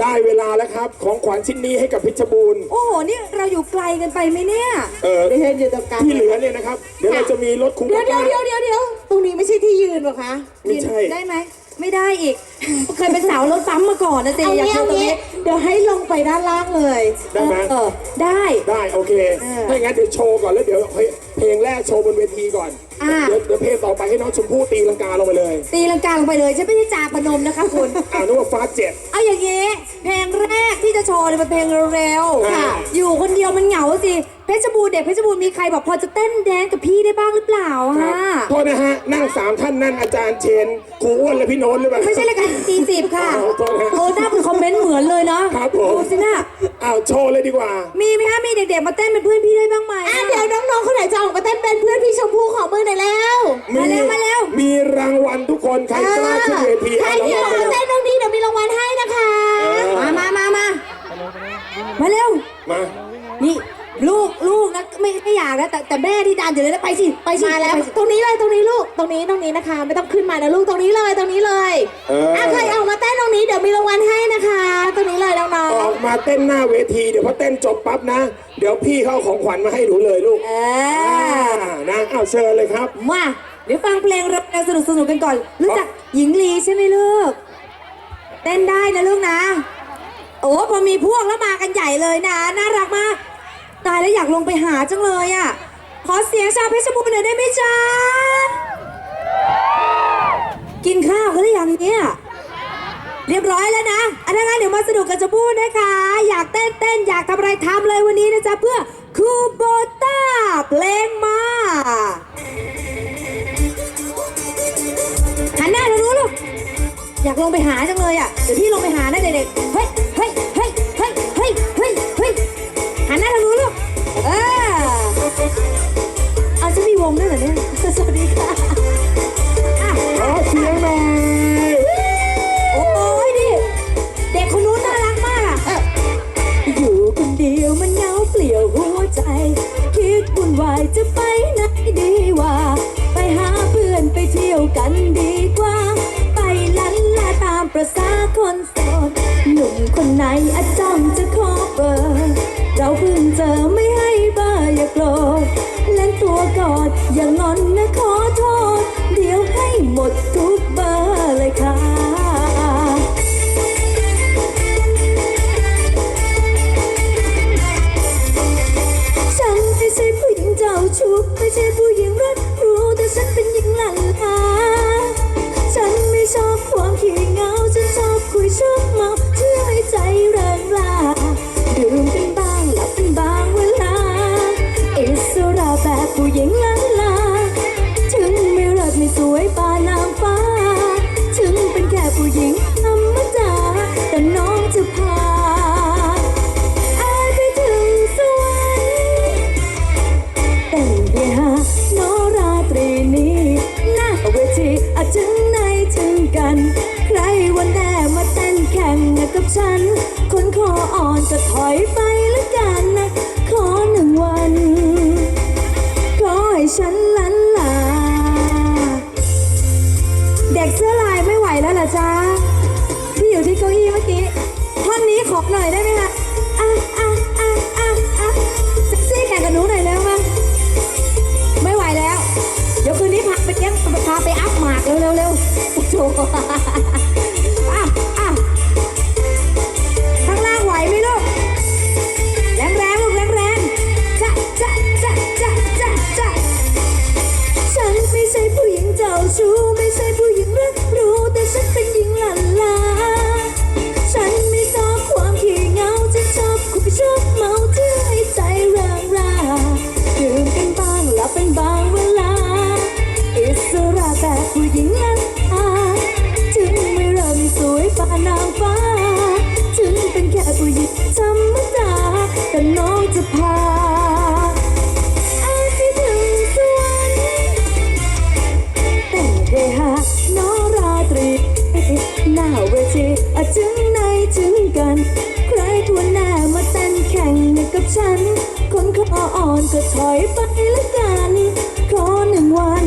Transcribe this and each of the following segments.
ได้เวลาแล้วครับ ของขวัญชิ้นนี้ให้กับเพชรบูรณ์ โอ้โหนี่เราอยู่ไกลกันไปไหมเนี่ย เออดิฉันอยู่ตรงกลางที่เหลือเนี่ยนะครับ เดี๋ยวเราจะมีรถคุ้มเดี๋ยวเดี๋ยวเดี๋ยวเดี๋ยวเดี๋ยวตรงนี้ไม่ใช่ที่ยืนหรอคะไม่ใช่ ได้ไหม ไม่ได้อีก เคยเป็นสาวรถปั๊มมาก่อนนะเจเอาอยากเนี้ยเจอเอาตรงเนี้นี้ยเดี๋ยวให้ลงไปด้านล่างเลยได้ไหม เออได้ ได้โอเคเออถ้าอย่างนั้นเดี๋ยวโชว์ก่อนแล้วเดี๋ยวเพลงแรกโชว์บนเวทีก่อนอ่า เดี๋ยวเดี๋ยวเพลงต่อไปให้น้องชมพู่ตีลังกาลงไปเลยตีลังกาลงไปเลยฉันไม่ใช่จ่าพนมนะคะคุณ อ่านึกว่าฟ้าเจ็ด เอาอย่างงี้ เพลงแรกที่จะโชว์เนี่ยเป็นเพลงเร็วค่ะๆอยู่คนเดียวมันเหงาสิ เพชรบูรณ์เด็กเพชรบูรณ์มีใครบอกพอจะเต้นแดนกับพี่ได้บ้างหรือเปล่าครัฮะ บโทษนะฮะ นั่งสามท่านนั่นอาจารย์เชนครูอ้วนและพี่โน้ตหรือเปล่า ไม่ใช่รายการตีสิบค่ะขอโทษนะโอ้หน้าคุณคอมเมนต์เหมือนเลยเนาะครับผม ดูสินะอ้าวโชว์เลยดีกว่า มีไหมคะมีเด็กๆมาเต้นเป็นเพื่อนพี่ได้บ้างไหมอะเดี๋ยวน้องๆคนไหนจะออกมาเต้นเป็นเพื่อนพี่ชมพู่ขอมือหน่อยแล้ว มาเร็วมาเร็วมีรางวัลทุกคน ใครกล้าขึ้นเวทีใครเอาที่อน้ออกงมาๆไปเต้นตรงนี้เดี๋ยวมีรางวัลให้นะคะ มามามามามาเร็ว มา นี่ลูกลูกนะไม่ไม่อยากนะ แต่แต่แม่ที่ดันอยู่เลยนะไปสิไปสิมาแล้ว ไปสิตรงนี้เลยตรงนี้ลูกตรงนี้ตรงนี้นะคะ ไม่ต้องขึ้นมานะลูกตรงนี้เลยตรงนี้เลยเอออะใครออกมาเต้นตรงนี้เดี๋ยวมีรางวัลให้นะคะ ตรงนี้เลยน้องออกมาเต้นหน้าเวทีเดี๋ยวพอเต้นจบปั๊บนะ เดี๋ยวพี่เขาเอาของขวัญมาให้หนูเลยลูกเออ่าอนะเอาเชิญเลยครับมาเดี๋ยวฟังเพลงเร็วๆสนุกๆกันก่อน รู้จักหญิงลีใช่ไหมลูก เต้นได้นะลูกนะ โอ้พอมีพวกแล้วมากันใหญ่เลยนะ น่ารักมาก ตายแล้วอยากลงไปหาจังเลยอะ ขอเสียงชาวเพชรบูรณ์หน่อยได้ไหมจ๊ะ กินข้าวกันหรือยังเนี่ย เรียบร้อยแล้วนะอันนั้นเดี๋ยวมาสนุกกันจะพูดนะคะ อยากเต้นเต้นอยากทำอะไรทำเลยวันนี้นะจ๊ะ เพื่อคูโบต้าเพลงมาหันหน้าทางนู้นลูกอยากลงไปหาจังเลยอะเดี๋ยวพี่ลงไปหานะเด็กๆเฮ้ยเฮ้ยเฮ้ยเฮ้ยเฮ้ยเฮ้ยเฮ้ยหันหน้าทางนู้นลูกเออเอาจะ งด้วยเหรอเนี่ย สวัสดีค่ะ อนก็ถอยไปละกันขอหนึ่งวัน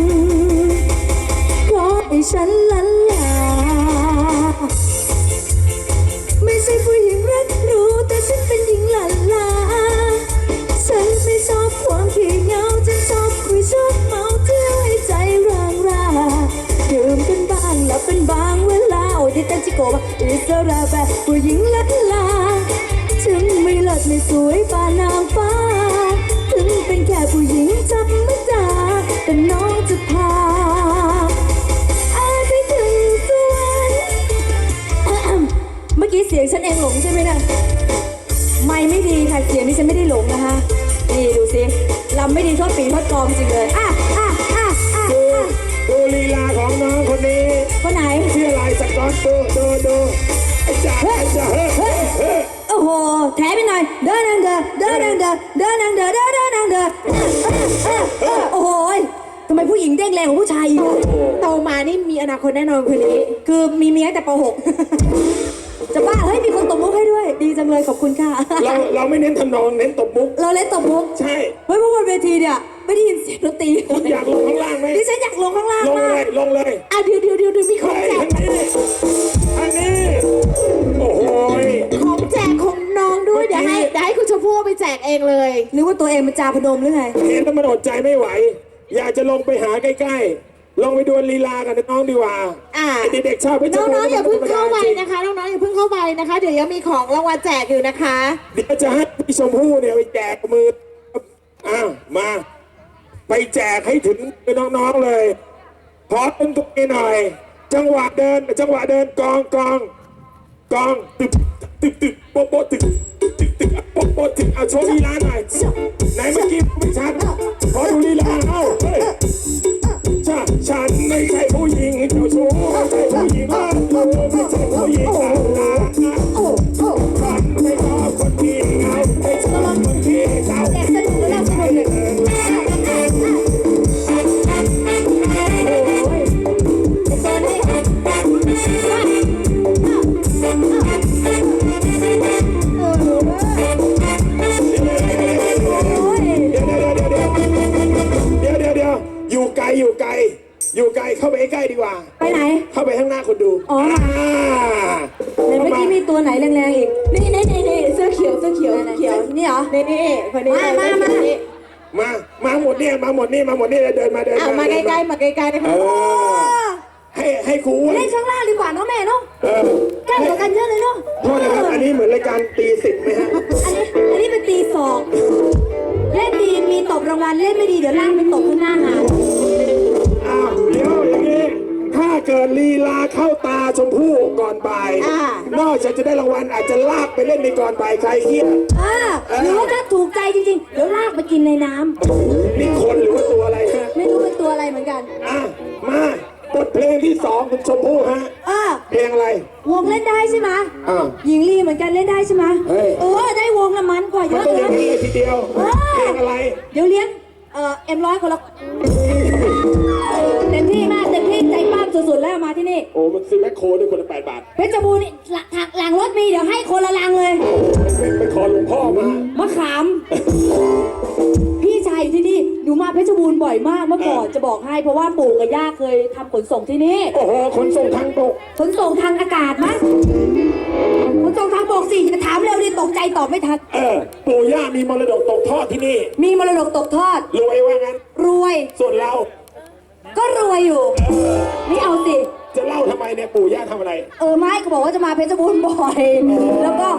ขอให้ฉันลันลาไม่ใช่ผู้หญิงรักรู้แต่ฉันเป็นหญิงหลันลาฉันไม่ชอบความขี้เหงาฉันชอบคุยชอบเมาเที่ยวให้ใจร่างราดื่มเป็นบ้างหลับเป็นบางเวลาโอ้ยได้แต่จิโกะอิสระแบบผู้หญิงลันลาฉันไม่หลัดไม่สวยไป ฉันเองหลงใช่ไหมนะไม่ไม่ดีค่ะเสียงนี่ฉันไม่ได้หลงนะคะนี่ดูสิลำไม่ดีโทษปีโทษกลองจริงเลยอะอะอะอะดูอะดูลีลาของน้องคนนี้คนไหนชื่ออะไรสกอตดูดูดูไอ้จ่าไอ้จ่าเฮ้ยเฮ้ยเฮ้ยโอ้โหแถมไปหน่อย เดินนางเดินเดินนางเดินเดินนางเดินเดินเดินนางเดินเออเออเออโอ้โหยทำไมผู้หญิงเด้งแรงกว่าผู้ชายอีกอะโตมานี่มีอนาคตแน่นอนคนนี้ คือมีเมียตั้งแต่ป .6 จะบ้าเฮ้ยมีคนตบมุกให้ด้วย ดีจังเลยขอบคุณค่ะเราเราไม่เน้นทำนองเน้นตบมุก เราเล่นตบมุกใช่ เฮ้ยเพราะบนเวทีเนี่ยไม่ได้ยินเสียงดนตรีคุณอยากลงข้างล่างไหม ดิฉันอยากลงข้างล่างลงมาเลกยลงเลยอะเดี๋ยวเดี๋ยวเดี๋ยวเดี๋ยวมีขใครองแจกทางนี้ทางนี้โอ้โหยของแจกของน้องด้วยเดี๋ยวให้เดี๋ยวให้คุณชมพู่เอาไปแจกเองเลย นึกว่าตัวเองเป็นจาพนมหรือไง เห็นแล้วมันอดใจไม่ไหว อยากจะลงไปหาใกล้ๆ ลองไปดูลีลากันน้องดีกว่าอ่าไอ้เด็กๆชอบไปน้องๆอย่าเพิ่งเข้าไปนะคะ น้องๆอย่าเพิ่งเข้าไปนะคะ เดี๋ยวยังมีของรางวัลแจกอยู่นะคะ เดี๋ยวจะให้พี่ชมพู่เนี่ยไปแจกมืออ้าวมา ไปแจกให้ถึงน้องๆเลยขอเป็นตัวนี้หน่อย จังหวะเดิน จังหวะเดินกองกองกองตึกตึกตึกโป๊ะโป๊ะตึกตึกตึกโป๊ะโป๊ะตึกเอาโชว์ลีลาหน่อยไหนเมื่อกี้ไม่ชัดขอดูลีลาเอ้าเฮ้ย ฉันไม่ใช่ผู้หญิงเจ้าชู้ไม่ใช่ผู้หญิงบ้าไม่ใช่ผู้หญิงบ้าฉันไม่ชอบคนที่เหงาไม่ชอบคนที่เศร้าแจกส ว่า ไปไหน เข้าไปข้างหน้าคนดูอ๋ออ่าไหนเมื่อกี้มีตัวไหนแรงๆอีก นี่นี่นี่นี่เสื้อเขียวเสื้อเขียวเขียวนี่เหรอ นี่นี่คนนี้มามามามา มาหมดเนี่ยมาหมดนี่มาหมดนี่เดินมาเดินเอามาใกล้ๆมาใกล้ๆนะคะเออให้ให้ครูอ้วนเล่นข้างล่างดีกว่าเนาะแม่เนาะเออใกล้กว่ากันเยอะเลยเนาะโทษนะครับอันนี้เหมือนรายการตีสิบไหมฮะอันนี้ อันนี้เป็นตีสองเล่นดีมีตบรางวัลเล่นไม่ดีเดี๋ยวล่างไปตบข้างหน้าหาอ้าว เกิดลีลาเข้าตาชมพู่ก่อนบ่ายอ่า นอกจากจะได้รางวัลอาจจะลากไปเล่นในก่อนบ่ายใครเครียดอ่าหรือว่าถ้าถูกใจจริงๆ เดี๋ยวลากไปกินในน้ำนี่คนหรือว่าตัวอะไรฮะไม่รู้เป็นตัวอะไรเหมือนกันอะมาบทเพลงที่สองคุณชมพู่ฮะเออเพลงอะไร วงเล่นได้ใช่ไหมอ่าหญิงลีเหมือนกันเล่นได้ใช่ไหมเฮ้ย เออ ได้วงละมันกว่าเยมันอะต้องอเลย่างยนี้เลยทีเดียวเพ งที่นี่ โอ้โหขนส่งทางบกขนส่งทางอากาศมั้ยขนส่งทางบกสิจะถามเร็วดิตกใจตอบไม่ทัน เออปู่ย่ามีมรดกตกทอดที่นี่ มีมรดกตกทอด รวยว่างั้น รวย ส่วนเรา ก็รวยอยู่ นี่เอาสิ จะเล่าทำไมเนี่ยปู่ย่าทำอะไร เออไม่เขาบอกว่าจะมาเพชรบูรณ์บ่อย แล้วก็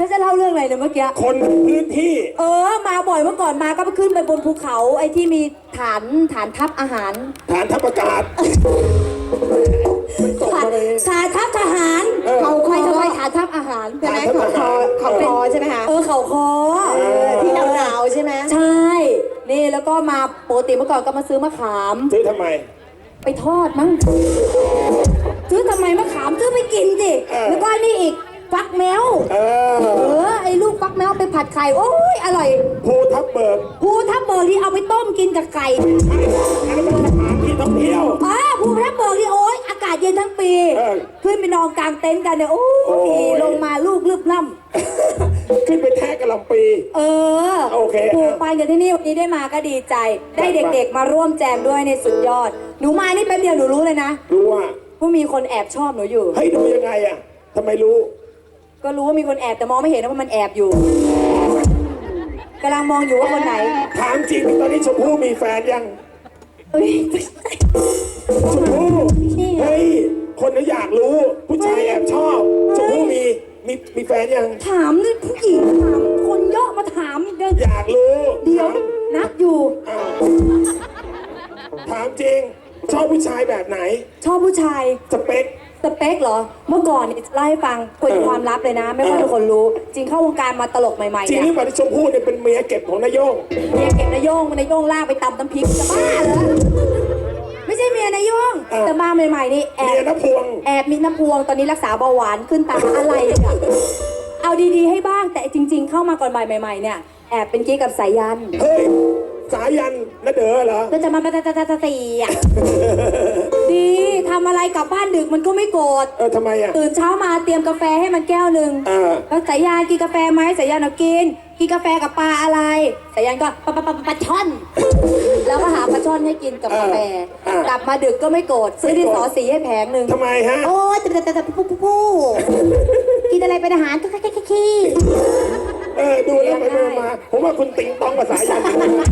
ฉันจะเล่าเรื่องอะไรเนี่ยเมื่อกี้ คนพื้นที่ เออ มาบ่อยเมื่อก่อนมาก็ไปขึ้นไปบนภูเขา ไอ้ที่มีฐานฐานทัพอาหาร ฐานทัพอากาศ ตกฐานมาเลยฐานทัพทหารเออเขาใครจะไปฐานทัพอาหารใช่ไหมฐานทัพเขาอาหารคอเขาคอใช่ไหมคะเออเขาคอเออ ที่หนาวๆใช่ไหมใช่ นี่แล้วก็มาปกติเมื่อก่อนก็มาซื้อมะขาม ซื้อทำไม ไปทอดมั้งซื้อทำไมมะขามซื้อไปกินสิเออ แล้วก็นี่อีก ฟักแมว เออเออ ไอ้ลูกฟักแมวไปผัดไข่ โอ้ย อร่อยภูทับเบิกภูทับเบิกนี่เอาไปต้มกินกับไก่อันนั้นมันสถานที่ท่องเที่ยวอ่าภูทับเบิกนี่โอ้ยอากาศเย็นทั้งปี เออขึ้นไปนอนกลางเต็นท์กันเนี่ย โอ้โอ้ย ย ลงมาลูกลืบล่ขึ้นไปแท้กะหลำปีำเออโอเคผูกไปกันที่นี่วันนี้ได้มาก็ดีใจ ได้เด็กๆมาร่วมแจมด้วยในสุดยอด หนูมานี่แป๊บเดียวหนูรู้เลยนะรู้ว่า ว่ามีคนแอบชอบหนูอยู่ให้ดูยังไงอะทำไมรู้ ก็รู้ว่ามีคนแอบแต่มองไม่เห็นนะว่ามันแอบอยู่กำลังมองอยู่ว่าคนไหนถามจริงตอนนี้ชมพู่มีแฟนยังเอ้ยชมพู่นี่เฮ้ยคนก็อยากรู้ ผู้ชายแอบชอบชมพู่มีมีมีแฟนยัง ถามนี่ผู้หญิงถามคนเยอะมาถามเดินอยากรู้เดี๋ยวนับอยู่ อ้าวถามจริง ชอบผู้ชายแบบไหน ชอบผู้ชายสเปค สเปคเหรอ เมื่อก่อนเนี่ยจะเล่าให้ฟังคุยเออความลับเลยนะ ไม่ค่อยมีคนรู้ จริงเข้าวงการมาตลกใหม่ๆจริงเนี่หรืยอเปล่าที่ชมพู่เนี่ยเป็นเมียเก็บของนายโยงเมียเก็บนายโยงนายโยงลากไปตำน้ำพริกจะบ้าเหรอไม่ใช่เมียนายโยงเออแต่มาใหม่ๆนี่แอเมียบน้ำพวง แอบมีน้ำพวงตอนนี้รักษาเบาหวานขึ้นตาอะไรอะเอาดีๆให้บ้างแต่จริง ๆ เข้ามาก่อนบ่ายใหม่ๆเนี่ยแอบเป็นกิ๊กกับสายยัน เฮ้ย สายันนะเด้อเหรอ ก็จะมาตะตะตะตะตีอะ ดี ทำอะไรกลับบ้านดึกมันก็ไม่โกรธเออทำไมอะ ตื่นเช้ามาเตรียมกาแฟให้มันแก้วหนึ่งอ่าแล้วสายยานกินกาแฟไหมสายยานเอากิน กินกาแฟกับปลาอะไรสายยานก็ปลาปลาปลาปลาช่อน แล้วก็หาปลาช่อนให้กินกับกาแฟอ่ากลับมาดึกก็ไม่โกรธซื้อดินสอสีให้แผงหนึ่งทำไมฮะ โอ้ยแต่แต่แต่แต่ผู้ผู้ผู้กินอะไรเป็นอาหารก็แค่แค่ขี้ เออดูแล้วไปดูมา ผมว่าคุณติงต้องกับสายันนะ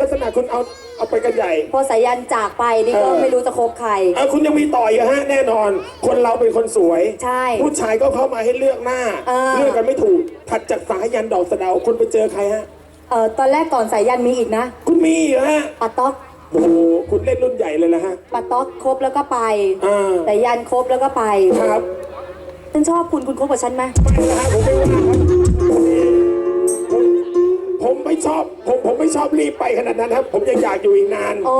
ลักษณะคุณเอาเอาไปกันใหญ่ พอสายยันจากไปนี่ก็เออ ไม่รู้จะคบใคร เออคุณยังมีต่ออีกฮะแน่นอน คนเราเป็นคนสวย ใช่ผู้ชายก็เข้ามาให้เลือกหน้า เออ เลือกกันไม่ถูก ถัดจากสายันดอกสะเดาคุณไปเจอใครฮะ เออตอนแรกก่อนสายยันมีอีกนะคุณมีเหรอฮะปาต๊อกโอ้โหคุณเล่นรุ่นใหญ่เลยนะฮะปาต๊อกคบแล้วก็ไปอ่า สายยันคบแล้วก็ไปครับฉันชอบคุณคุณคบกับฉันไหม ไม่นะฮะผมไม่ว่าครับผมผม ไม่ชอบผมผมไม่ชอบรีบไปขนาดนั้นครับ ผมยังอยากอยู่อีกนานโอ้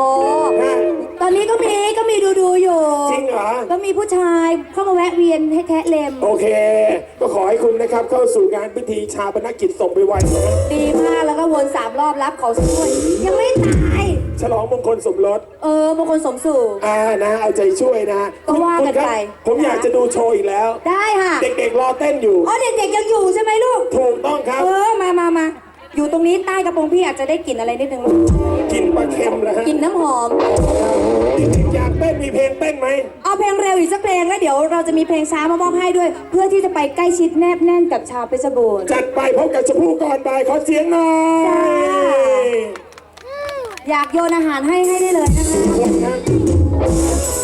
ฮะ ตอนนี้ก็มีก็มีดูดูๆอยู่จริงเหรอ ก็มีผู้ชายเข้ามาแวะเวียนให้แทะเล็ม โอเค ก็ขอให้คุณนะครับ เข้าสู่งานพิธีชาปนกิจศพไปไวๆนะดีมากแล้วก็วนสามรอบรับเขาช่วยยังไม่ตาย ฉลองมงคลสมรสเออบางคนสมสู่ อ่านะ เอาใจช่วยนะก็ว่ากันคุณครับไปผมอยากจะดูโชว์อีกแล้ว ได้ค่ะเด็กๆรอเต้นอยู่ อ๋อเด็กๆยังอยู่ใช่ไหมลูก ถูกต้องครับ เออ มามามา อยู่ตรงนี้ใต้กระโปรงพี่อาจจะได้กลิ่นอะไรนิดนึงลูกกินปลาเค็มนะฮะกลิ่นน้ำหอมเด็กๆอยากเต้นมีเพลงเต้นไหมเอาเพลงเร็วอีกสักเพลงแล้วเดี๋ยวเราจะมีเพลงช้ามามอบให้ด้วย เพื่อที่จะไปใกล้ชิดแนบแน่นกับชาวเพชรบูรณ์ จัดไปพบกับชมพู่ก่อนบ่ายขอเสียงหน่อยจ้า อยากโยนอาหารให้ให้ได้เลยนะคะ คนนะ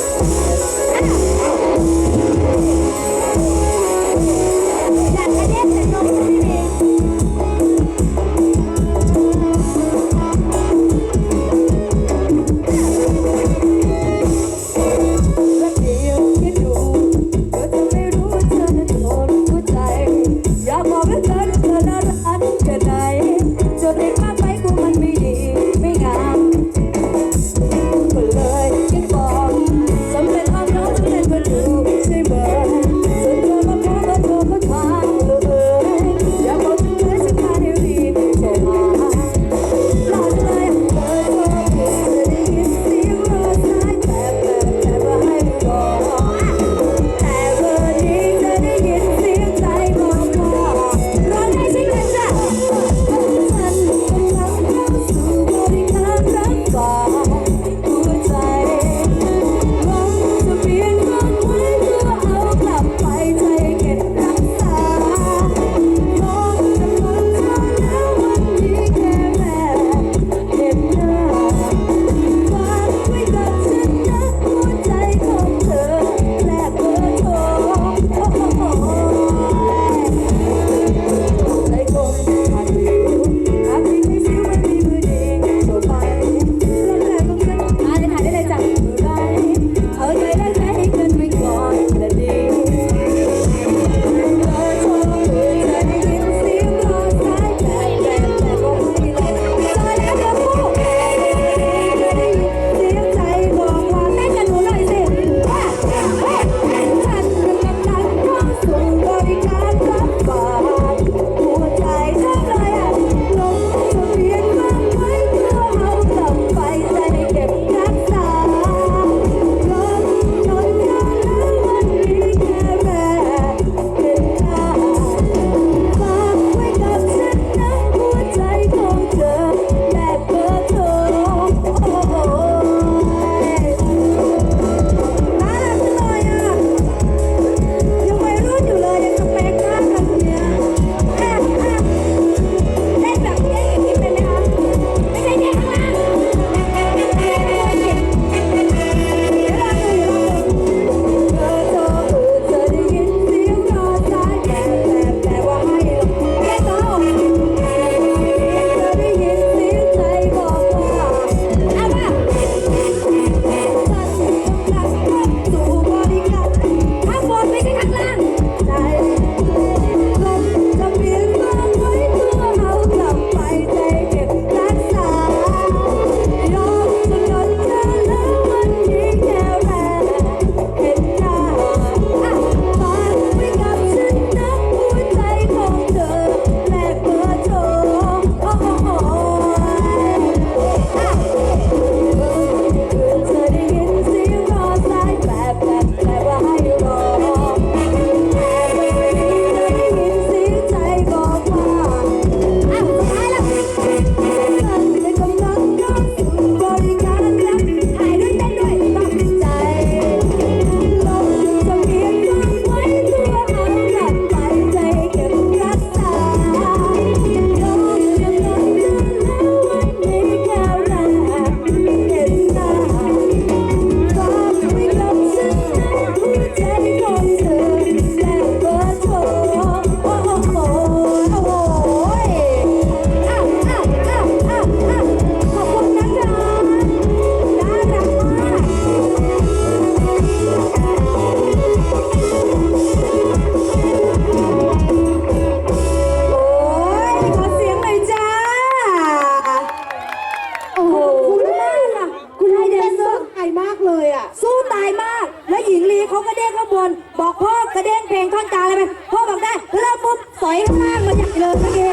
บอกพ่อกระเด้นเพลงท่อนกลางอะไรไปพ่อบอกได้แล้วปุ๊บสอยข้างล่างมันย่างเลยเมื่อกี้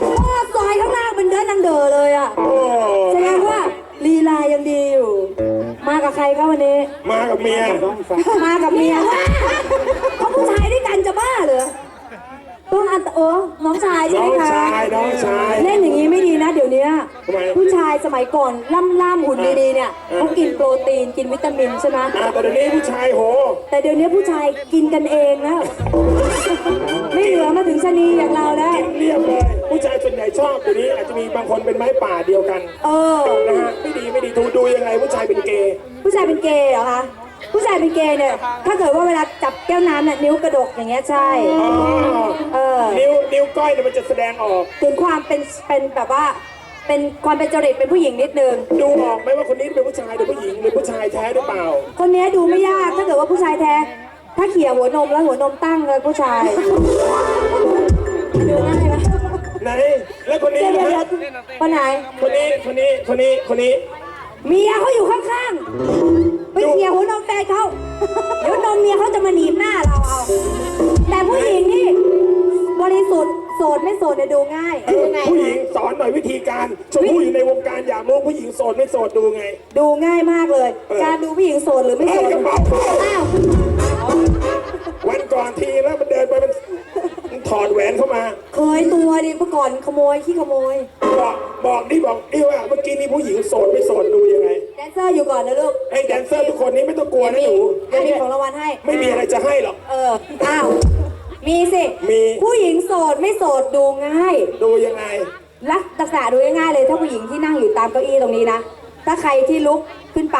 พ่อสอยข้างล่างมันเดินนังเดอเลยอะแสดงว่าลีลายังดีอยู่ มากับใครครับวันนี้ มากับเมีย มากับเมียว่าเขาผู้ชายด้วยกันจะบ้าเหรอ ต้องอันเออน้องชายใช่น้ไหอมงคะชายน้องชาย เล่นอย่างนี้ไม่ดีนะเดี๋ยวนี้ทำไมผู้ชายสมัยก่อนล่ำล่ำๆหุ่นดีๆเนี่ยเออ เขากินโปรตีนกินวิตามินใช่ไหมอ่าแต่เดี๋ยวนี้ผู้ชายโห แต่เดี๋ยวนี้ผู้ชายกินกันเองนะ ไม่เหลือมาถึงชะนีอย่างเราแล้ว กินเรียบเลย ผู้ชายส่วนใหญ่ชอบเดี๋ยวนี้อาจจะมีบางคนเป็นไม้ป่าเดียวกันเออ นะฮะไม่ดีไม่ดีดูดูยังไงผู้ชายเป็นเกย์ผู้ชายเป็นเกย์เหรอคะ ผู้ชายเป็นเกย์เนี่ย ถ้าเกิดว่าเวลาจับแก้วน้ำเนี่ยนิ้วกระดกอย่างเงี้ยใช่อ๋อเออ นิ้วนิ้วก้อยเนี่ยมันจะแสดงออก ถึงความเป็นเป็นแบบว่า เป็นความเป็นจริตเป็นผู้หญิงนิดนึง ดูออกไหมว่าคนนี้เป็นผู้ชายหรือผู้หญิงหรือผู้ชายแท้หรือเปล่า คนนี้ดูไม่ยากถ้าเกิดว่าผู้ชายแท้ ถ้าเขี่ยหัวนมแล้วหัวนมตั้งเลยผู้ชาย ดูง่ายไหมไหนแล้วคนนี้เดี๋ยวนะเดี๋ยวฮะเดี๋ยวคนไหน คนนี้คนนี้คนนี้คนนี้ เมียเขาอยู่ข้างๆไปเขี่ยหัวนมแฟนเขาเดี๋ยวนมเมียเขาจะมาหนีบหน้าเราเอา แต่ผู้หญิงนี่บริสุทธิ์โสดไม่โสดเนี่ยดูง่ายเออผู้หญิงสอนหน่อยวิธีการชมพู่อยู่ในวงการอยากรู้ผู้หญิงโสดไม่โสดดูไง ดูง่ายมากเลยเออการดูผู้หญิงโสดหรือไม่เอ้โสยดกระเป๋า อ้าว วันก่อนทีแล้วมันเดินไปมันมัน ถอดแหวนเข้ามา เคยตัวดิเมื่อก่อนขโมยขี้ขโมย บอกบอกดิบอกดิว่าเมื่อกี้นี้ผู้หญิงโสดไม่โสดดูยังไงแดนเซอร์อยู่ก่อนนะลูกไอ้แดนเซอร์ทุกคนนี้ไม่ต้องกลัวนะหนูเดี๋ยวมีของรางวัลให้ ไม่มีอะไรจะให้หรอก เออ อ้าว มีสิ มี ผู้หญิงโสดไม่โสดดูง่าย ดูยังไง ลักษณะดูง่ายๆเลย ถ้าผู้หญิงที่นั่งอยู่ตามเก้าอี้ตรงนี้นะ ถ้าใครที่ลุกขึ้นไป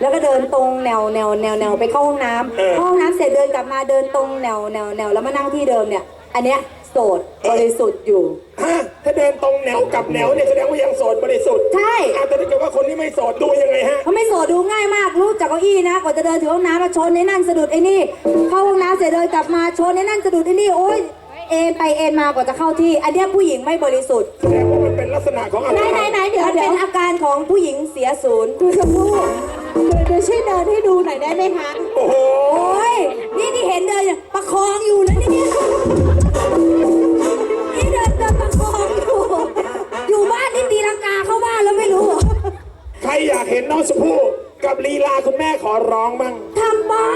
แล้วก็เดินตรงแนวแนวแนวแนวไปเข้าห้องน้ำเออ เข้าห้องน้ำเสร็จเดินกลับมาเดินตรงแนวแนวแนวแล้วมานั่งที่เดิมเนี่ย อันเนี้ยโสดบริสุทธิ์อยู่ ฮะถ้าเดินตรงแนวกลับแนวเนี่ยแสดงว่ายังโสดบริสุทธิ์ใช่ อะแต่ถ้าเกิดว่าคนที่ไม่โสดดูยังไงฮะเขาไม่โสดดูง่ายมากลุกจากเก้าอี้นะกว่าจะเดินถึงห้องน้ำมาชนไอ้นั่นสะดุดไอ้นี่เข้าห้องน้ำเสร็จเดินกลับมาชนไอ้นั่นสะดุดไอ้นี่โอ๊ยเอ็นไปเอ็นมากว่าจะเข้าที่ อันเนี้ยผู้หญิงไม่บริสุทธิ์แสดงว่ามันเป็นลักษณะของอาไหนการไหนไหนเดี๋ยวมันเดี๋เป็ยวนอาการของผู้หญิงเสียศูนย์คุณชมพู่เดี๋ยวเดี๋ยวช่วยเดินให้ดูหน่อยได้ไหมคะ โอ้โห โอ้ยนี่ที่เห็นเดินเนี่ยประคองอยู่นะเนี่ย อยากเห็นน้องชมพู่กับลีลาคุณแม่ขอร้องบ้างทำบ้า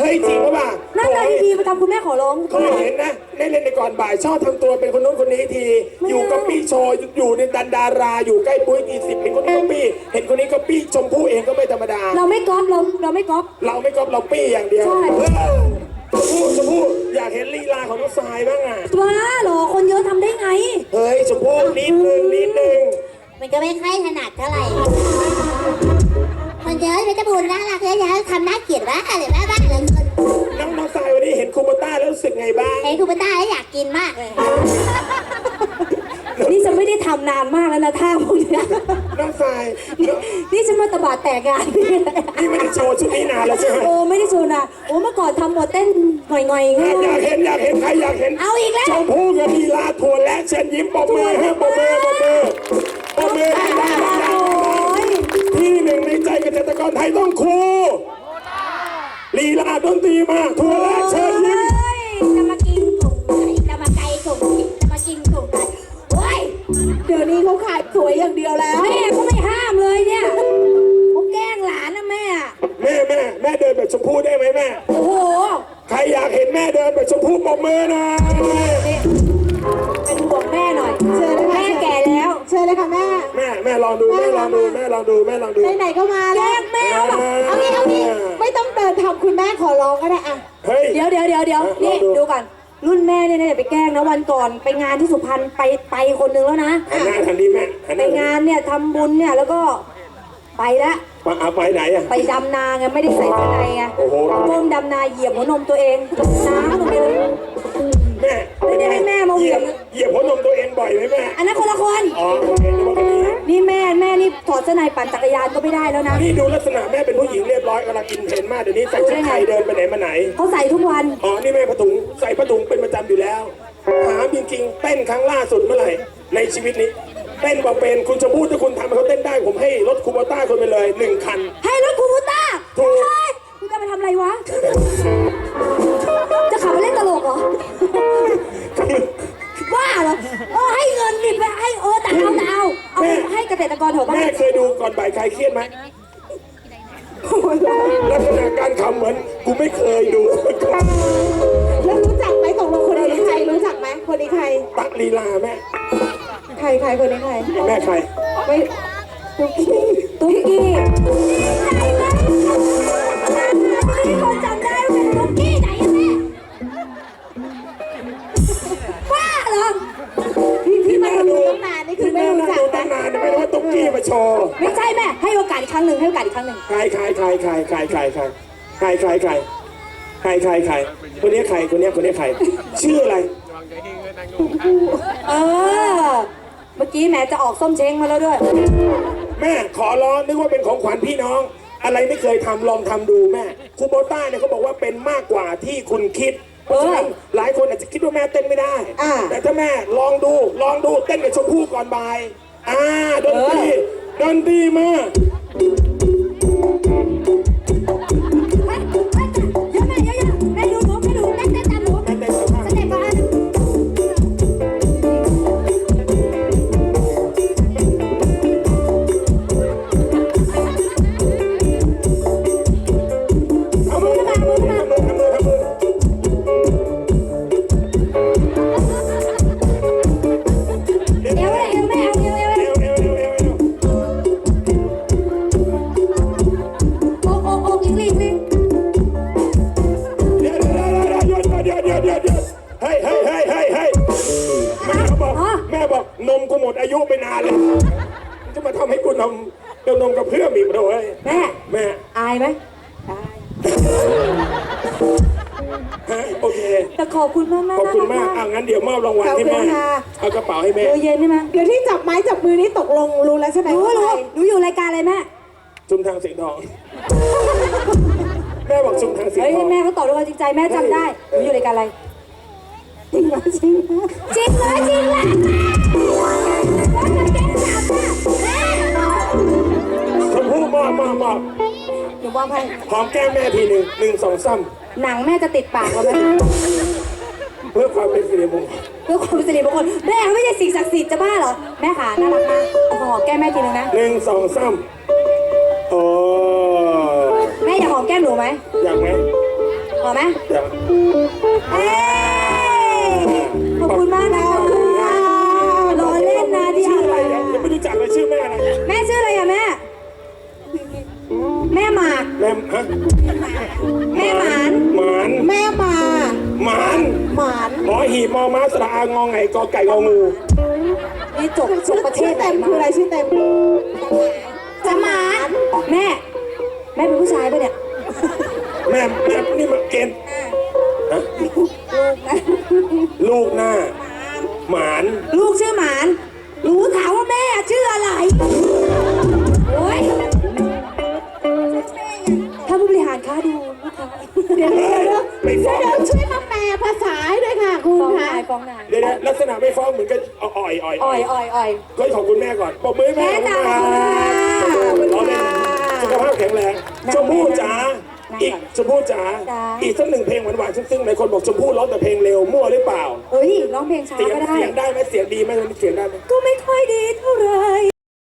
เฮ้ยจริงหรือเปล่าหน้าตาดีๆมาทำคุณแม่ขอร้องเคยเห็นนะเล่นเล่นในก่อนบ่ายชอบทำตัวเป็นคนนู้นคนนี้ที อยู่ก็ปี้โชว์อยู่ในดันดารา อยู่ใกล้ปุ้ยกี่สิบเห็นคนนี้ก็ปี้เห็นคนนี้ก็ปี้ชมพู่เองก็ไม่ธรรมดา เราไม่ก๊อปเราเราไม่ก๊อปเราไม่ก๊อปเราปี้อย่างเดียวใช่เออชมพู่ชมพู่อยากเห็นลีลาของน้องทรายบ้างอะว้าเหรอคนเยอะทำได้ไงเฮ้ยชมพู่นิดนึงนิดนึง มันก็ไม่ค่อยถนัดเท่าไหร่มันเยอะเป็นตะบูนน่ารักเยอะๆทำน่าเกลียดบ้าหรือบ้าบ้าเหลือเกินน้องน้องทรายวันนี้เห็นคูโบต้าแล้วรู้สึกไงบ้าง เห็นคูปต้าแล้วอยากกินมากเลย นี่ฉันไม่ได้ทำนานมากแล้วนะท่าพวกเนี้ยน้องทรายน้องนี่ฉันมาตะบาดแตกงาน นี่ไม่ได้โชว์ชุดนี้นานแล้วใช่ไหมโอ้ไม่ได้โชว์นะโอ้เมื่อก่อนทำหมดเต้นหน่อยๆง่ายอยากเห็นอยากเห็นใครอยากเห็นเอาอีกแล้ว ชมพู่กับลีลาถั่วและเชิญยิ้มปรบมือให้ปรบมือปรบมือาดนตรีมาถั่วและเชิญยิ้มเฮ้ยจะมากินถุงไก่จะมาไก่ถุงจะมากินถุงไก่โอ้ยเดี๋ยวนี้เขาขายสวยอย่างเดียวแล้ว แม่ก็ไม่ห้ามเลยเนี่ยเขาแกล้งหลานนะแม่อะแม่แม่แม่เดินแบบชมพู่ได้ไหมแม่ โอ้โห ใครอยากเห็นแม่เดินแบบชมพู่ปรบมือหน่อย ม่แม่ลองดูแม่ลองดูแม่ลองดูแม่ลองดู ไหนๆก็มาแกแล้ล้วงแม่เอาแบบเอางี้เอางี้ไม่ต้องเดินทำคุณแม่ขอร้องก็ได้อะเฮ้ย เดี๋ยวเดี๋ยวเดี๋ยวเดี๋ยวอะนี่ลองดู ดูก่อนรุ่นแม่เนี่ยนะอย่าไปแกล้งนะวันก่อนไปงานที่สุพรรณไปไปคนนึงแล้วนะ หันหน้าทันดีแม่หันหไปน้างานเนี่ยทำบุญเนี่ยแล้วก็ไปละมาเอาไปไหนอะ ไปดำนาไงไม่ได้ใส่เสื้อในไงโอ้โห ก้มดำนาเหยียบหัวนมตัวเองน้ำลงไปเลย แม่ไม่ได้ให้แม่มาเหวี่เหยียยงบเหยียบหัวนมตัวเองบ่อยไหมแม่อันนั้นคนละคน อ๋อโอเคนึกว่าคนนี้นี่แม่แม่นี่ถอดเสื้อในปั่นจักรยานก็ไม่ได้แล้วนะ นี่ดูลักษณะแม่เป็นผู้หญิงเรียบร้อยกำลังกินเพลนมากเดี๋ยวนี้ใส่ชุดไทยเดินไปไหนมาไหน เขาใส่ทุกวัน อ๋อ นี่แม่ผ้าถุงใส่ผ้าถุงเป็นประจำอยู่แล้ว ถามจริงๆ เต้นครั้งล่าสุดเมื่อไหร่ ในชีวิตนี้ เต้นบอกเป็นคุณจะพูดถ้าคุณทำให้เขาเต้นได้ผมให้รถคูโบต้าคนไปเลยหนึ่งคัน ให้รถคูบูต้าถูก เฮ้ยคุณจะไปทำอะไรวะ จะขับไปเล่นตลกเหรอ บ้าเหรอ เออให้เงินดิไปให้เออแต่เอาแต่เอาเอาไปให้เกษตรกรเถอะบ้าแม่เคยดูก่อนบ่ายคลายเครียดไหมลักษณะการขำเหมือนกูไม่เคยดูแล้วรู้จักไหมตกลงคนนี้ใครรู้จักไหมคนนี้ใคร ตักลีลาแม่ใครใครคนนี้ใครแม่ใครไม่ตุ๊กกี้ตุ๊กกี้มีคนจำได้ เหรอพี่พี่มาแม่ดูดูตั้งนานนี่คือไม่แม่รู้น่าจักดูไหมตั้งนานไม่รู้ว่าตุ๊กกี้มาโชว์ไม่ใช่แม่ ให้โอกาสอีกครั้งหนึ่งให้โอกาสอีกครั้งหนึ่ง ใครใครใครใครใครใครใครใครใครใครใครใครใครคนนี้ใครคนนี้คนนี้ใคร ชื่ออะไร เออ เมื่อกี้แหมจะออกส้มเช้งมาแล้วด้วย แม่ขอร้องนึกว่าเป็นของขวัญพี่น้อง อะไรไม่เคยทำลองทำดูแม่ครูโบต้าเนี่ยเขาบอกว่าเป็นมากกว่าที่คุณคิด เพราะฉะนั้นหลายคนอาจจะคิดว่าแม่เต้นไม่ได้ อ่าแต่ถ้าแม่ลองดูลองดูเต้นกับชมพู่ก่อนบ่ายอ่าดนตรีดนตรีมาเฮ้ อะไร จริงเหรอจริงเหรอจริงเหรอจริงเหรอว่าจะเก่งจับอะแม่ชมพู่มอบมอบมอบหนูมอบให้หอมแก้มแม่ทีหนึ่งหนึ่งสองซ้หนังแม่จะติดปากเราไหมำเพื่อความเป็นสิริมงคลเพื่อความเป็นสิริมงคลแม่ไม่ใช่สิ่งศักดิ์สิทธิ์จะบ้าเหรอ แม่ขาน่ารักมากขอหอมแก้มแม่ทีนึงนะ หนึ่งสองซ้ำโอ้แม่อยากหอมแก้มหนูไหมอยากไหม อมไหมอยากเอ้ยขอบคุณมากนะคะรอเล่นนะที่ชื่ออะอะไรไรอะยังไม่รู้จักเลยชื่อแม่อะไรแม่ชื่ออะไรอะแม่ แม่หมาก แม่ฮะแม่หมาน หมานแม่มาหมานหมานหมอหีบมอม้าสระอางอไงกอไก่งองูนี่จบจชื่บอประเทชื่อศไหนเต็มคืออะไรชื่อเต็ม จะหมาน แม่ แม่เป็นผู้ชายปะเนี่ย แม่แม่นี่มันเกณฑ์ฮะลูกหน้า หมานลูกชื่อหมานหนูถามว่าแม่ชื่ออะไรโอ้ยถ้าผู้บริหารคะดูลูกค้าเดี๋ยวเดี๋ยวเดี๋ยวไม่ฟ้องเดี๋ยวช่วยมาแปลภาษาให้ด้วยค่ะคุณฟ้องค่ะนายฟ้องนายเดี๋ยวนะลักษณะไม่ฟ้องเหมือนกันอ่อยอ่อยอ่อยอ่อยอ่อย ก็ขอบคุณแม่ก่อนปรบมือให้แม่แม่จ๋าขอบคุณค่ะขอบคุณค่ะสุขภาพแข็งแรงนั่งชมพู่จ๋านั่ง อีกก่อนชมพู่จ๋าจ๋าอีกสักหนึ่งเพลงหวานๆซึ้งๆหลายคนบอกชมพู่ร้องแต่เพลงเร็วมั่วหรือเปล่า เอ้ยร้องเพลงช้าเสียงก็ได้ เสียงได้ไหมเสียงดีไหมเสียงได้ไหม ก็ไม่ค่อยดีเท่าไหร